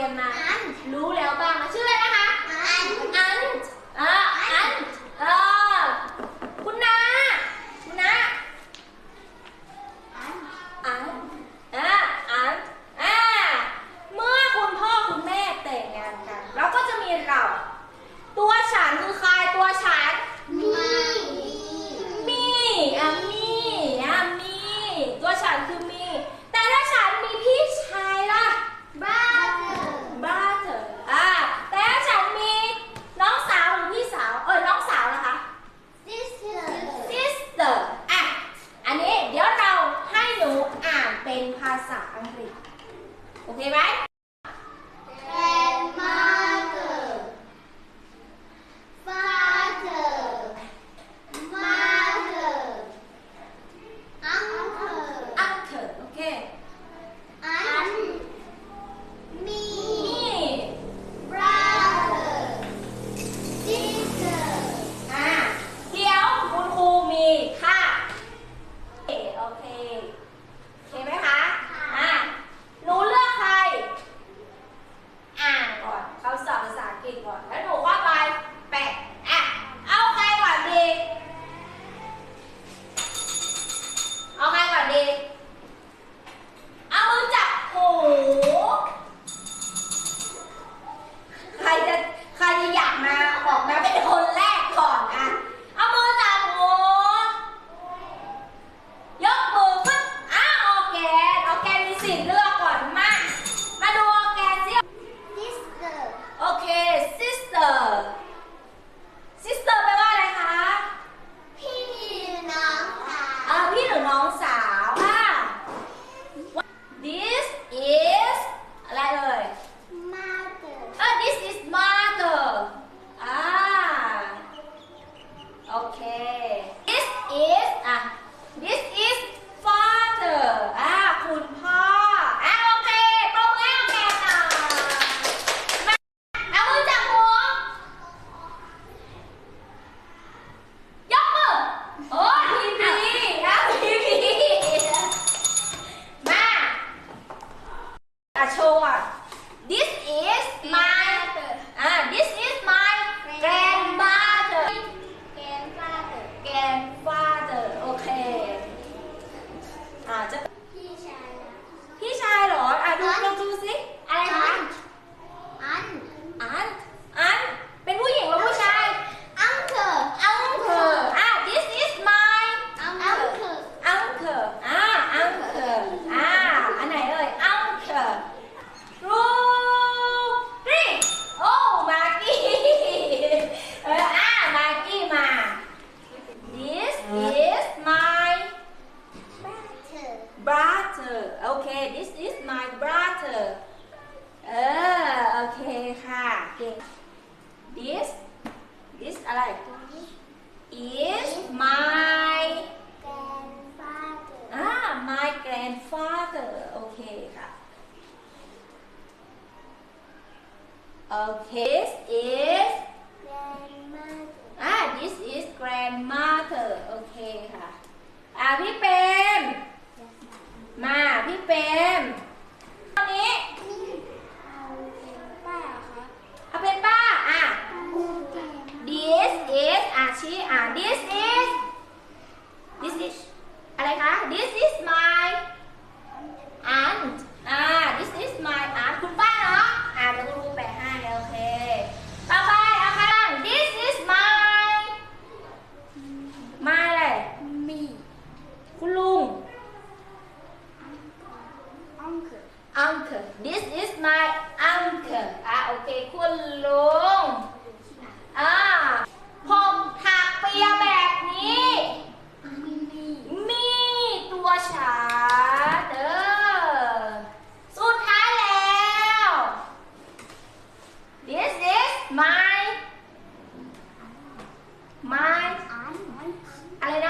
รียนมา รู้แล้วบ้างนะชื่ออะไรนะคะ อัน อันอ่ออันเออคุณนาคุณนาอัน อันอะอันอะเมื่อคุณพ่อคุณแม่แต่งงานกันเราก็จะมีเรา ตัวฉันคือใครตัวฉัน มี มีอะมีอะมี ตัวฉันคือ Okay. This is a Okay. is This is my uncle อะโอเค คุณลุง อ่าผมถักเปียแบบนี้ มีตัวฉันเด้อสุดท้ายแล้ว This is my my อะไรนะ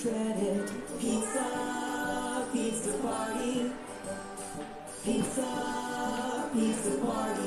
shredded. Pizza, pizza party. Pizza, pizza party.